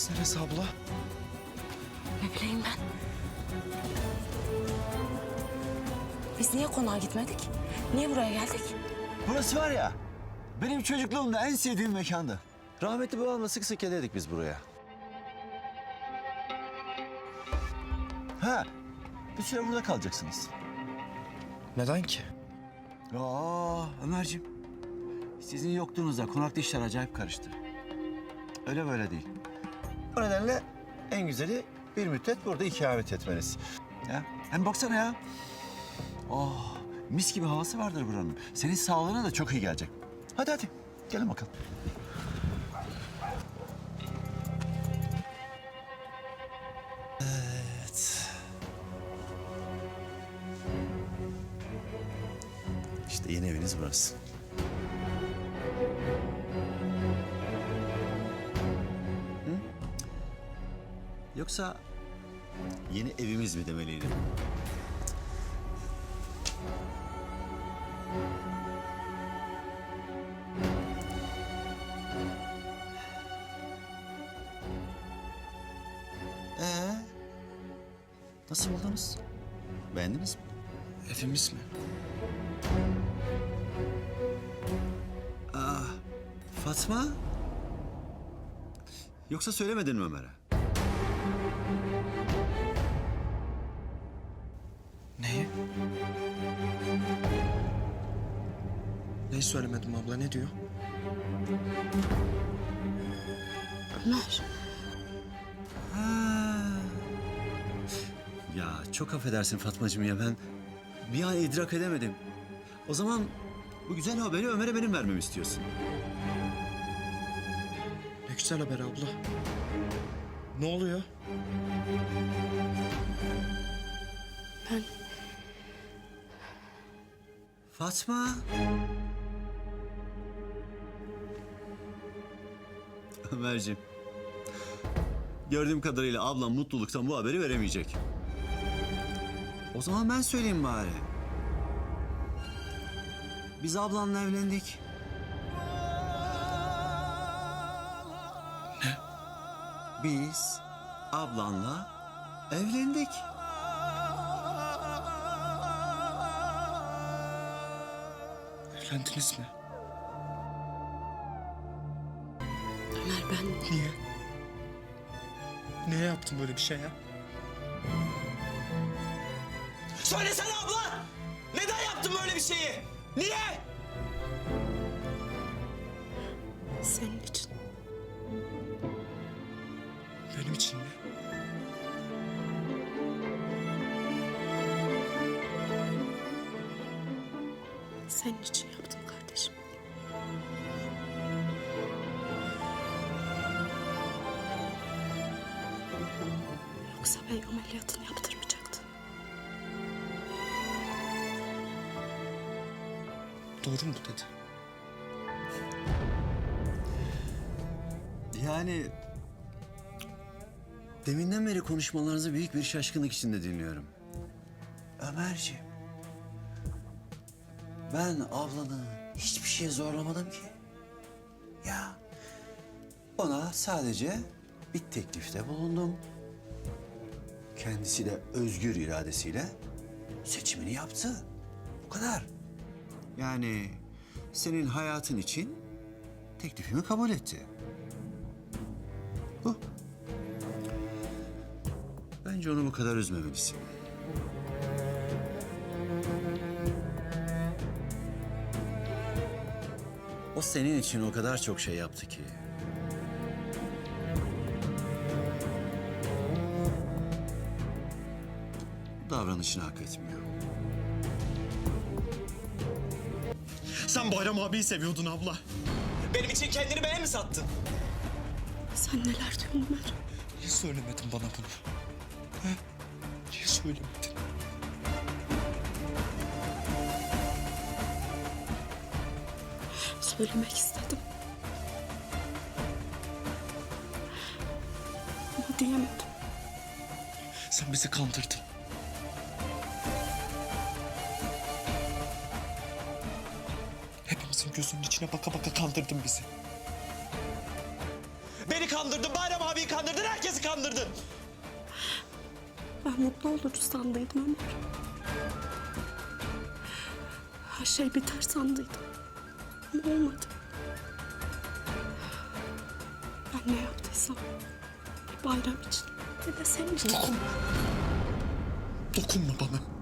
Burası neresi abla? Ne bileyim ben. Biz niye konağa gitmedik? Niye buraya geldik? Burası var ya, benim çocukluğumda en sevdiğim mekandı. Rahmetli babamla sık sık gelirdik biz buraya. Ha, bir süre burada kalacaksınız. Neden ki? Aa, Ömerciğim. Sizin yokluğunuzda konakta işler acayip karıştı. Öyle böyle değil. O nedenle en güzeli bir müddet burada ikamet etmeniz. Ya, hem baksana ya. Oh, mis gibi havası vardır buranın. Senin sağlığına da çok iyi gelecek. Hadi hadi, gelin bakalım. Evet. İşte yeni eviniz burası. Yoksa yeni evimiz mi demeliydim? Ee, nasıl buldunuz? Beğendiniz mi? Evimiz mi? Fatma? Yoksa söylemedin mi Ömer'e? Neyi söylemedim abla ne diyor? Ömer. Ya çok affedersin Fatmacığım ya ben bir an idrak edemedim. O zaman bu güzel haberi Ömer'e benim vermemi istiyorsun. Ne güzel haber abla. Ne oluyor? Ben Fatma. Ömerciğim. Gördüğüm kadarıyla ablam mutluluktan bu haberi veremeyecek. O zaman ben söyleyeyim bari. Biz ablanla evlendik. Ne? Biz ablanla evlendik. Evlendiniz mi? Ben Niye? Niye yaptın böyle bir şey ya? Söylesene abla! Neden yaptın böyle bir şeyi? Niye? senin için. Yoksa bey ameliyatını yaptırmayacaktı. Doğru mu dedi? Yani deminden beri konuşmalarınızı büyük bir şaşkınlık içinde dinliyorum. Ömerciğim. Ben ablanı hiçbir şeye zorlamadım ki. Ya ona sadece bir teklifte bulundum. Kendisi de özgür iradesiyle seçimini yaptı. Bu kadar. Yani senin hayatın için teklifimi kabul etti. Bu. Bence onu bu kadar üzmemelisin. O senin için o kadar çok şey yaptı ki. Davranışını hak etmiyor. Sen Bayram abiyi seviyordun abla. Benim için kendini bana mi sattın? Sen neler diyorsun Ömer? Niye söylemedin bana bunu? He? Niye söylemedin? Söylemek istedim. Ama diyemedim. Sen bizi kandırdın. Hepimizin gözünün içine baka baka kandırdın bizi. Beni kandırdın. Bayram abiyi kandırdın, herkesi kandırdın. Ben mutlu oluruz sandıydım Ömer. Her şey biter sandıydım. Ama olmadı. Ben ne yaptıysam bayram için ne de senin için. Dokunma. Dokunma bana.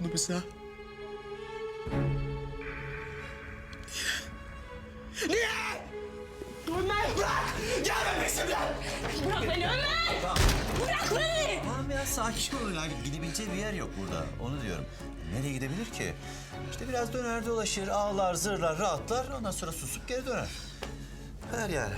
Bunu bize? Niye? Niye? Ömer! Bırak! Gelme peşimden! Bırak beni Ömer! Bırak beni! Tamam ya sakin olun. Yani gidebileceği bir yer yok burada. Onu diyorum. Nereye gidebilir ki? İşte biraz döner dolaşır, ağlar, zırlar, rahatlar. Ondan sonra susup geri döner. Kadar yani.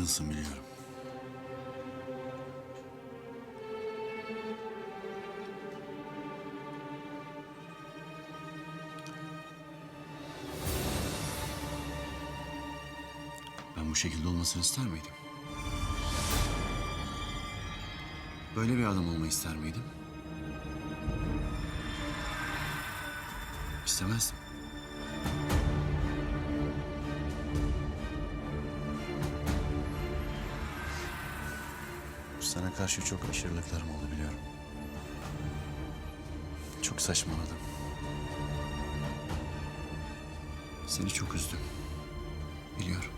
Kızgınsın biliyorum. Ben bu şekilde olmasını ister miydim? Böyle bir adam olmayı ister miydim? İstemezdim. Karşı çok aşırılıklarım oldu biliyorum. Çok saçmaladım. Seni çok üzdüm. Biliyorum.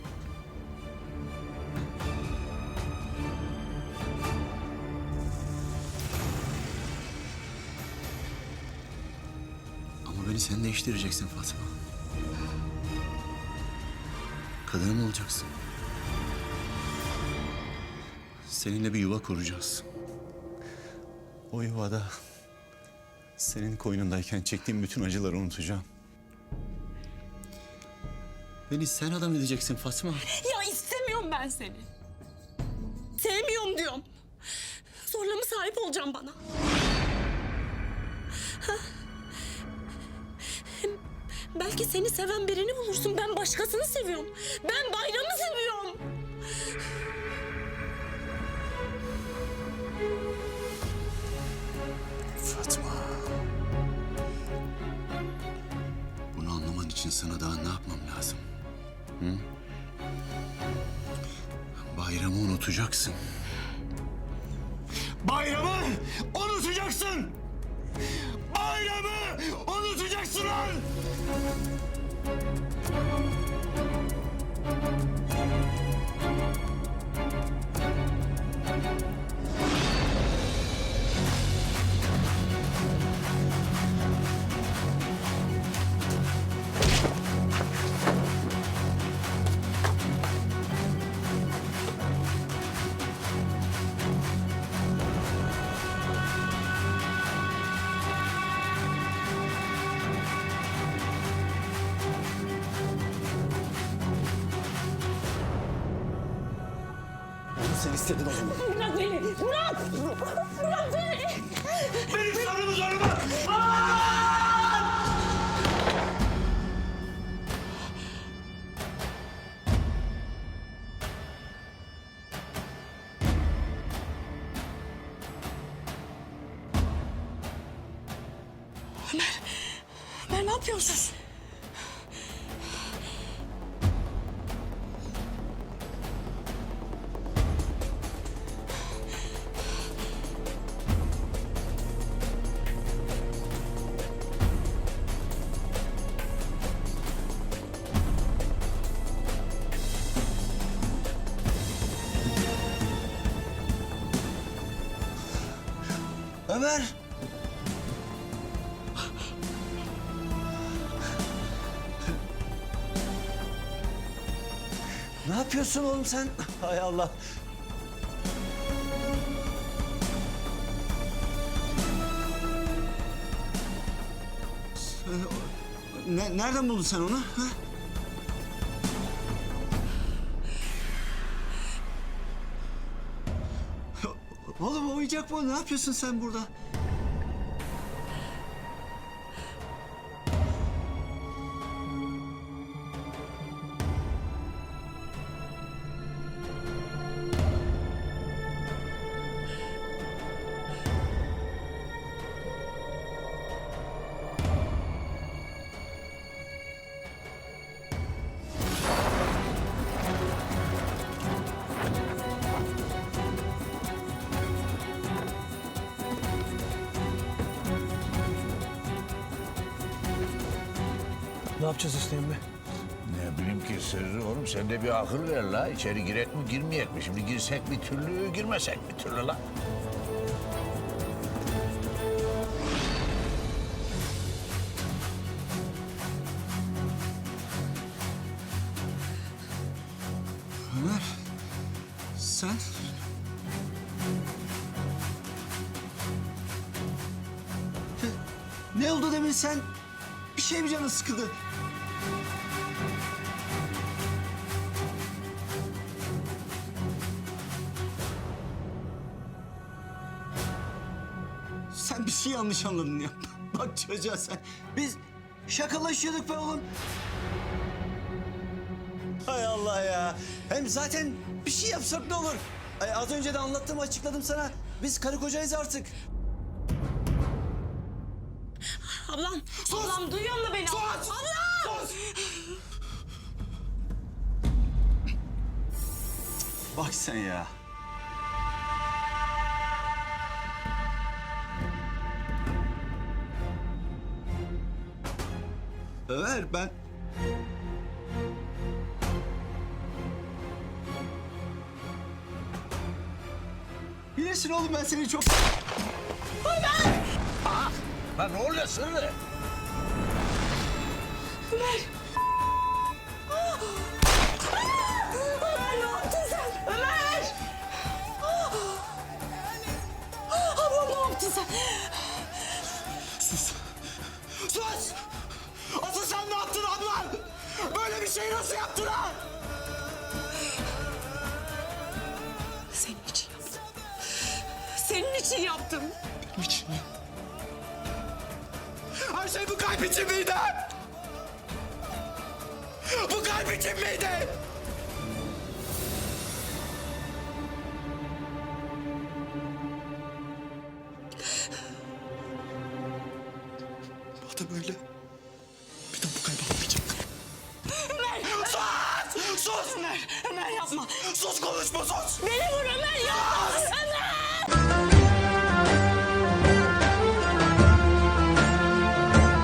Ama beni sen değiştireceksin Fatma. Kadınım olacaksın. Seninle bir yuva kuracağız. O yuvada senin koynundayken çektiğim bütün acıları unutacağım. Beni sen adam edeceksin Fatma. Ya istemiyorum ben seni. Sevmiyorum diyorum. Zorla mı sahip olacağım bana? Ha? Hem belki seni seven birini bulursun. Ben başkasını seviyorum. Ben bayramı seviyorum. İçin sana daha ne yapmam lazım? Hı? Bayramı unutacaksın. Bayramı unutacaksın! Bayramı unutacaksın lan! Sen istedin o zaman. Bırak beni. Bırak. Bırak beni. Benim sabrımı zorlama! Ömer ne yapıyorsun? haber? ne yapıyorsun oğlum sen? Hay Allah. Ne, nereden buldun sen onu? Ha? Oyuncak bu. Ne yapıyorsun sen burada? Ne yapacağız Hüseyin Bey? Ne bileyim ki sırrı oğlum sen de bir akıl ver la. İçeri girek mi girmeyek mi? Şimdi girsek bir türlü girmesek bir türlü la. Ömer. Sen? Ne oldu demin sen? Bir şey mi canın sıkıldı? Yanlış anladın ya. Bak çocuğa sen. Biz şakalaşıyorduk be oğlum. Hay Allah ya. Hem zaten bir şey yapsak ne olur? Ay, az önce de anlattım açıkladım sana. Biz karı kocayız artık. Ablam. Ablam duyuyor mu beni? Ablam. Bak sen ya. Ömer ben... Bilirsin oğlum ben seni çok... Ha ne oluyor sırrı? Ömer ne yaptın sen? Ömer! Ablam ne yaptın sen? Böyle bir şey nasıl yaptın ha? Senin için yaptım. Senin için yaptım. Benim için ya. Her şey bu kalp için miydi? Bu kalp için miydi?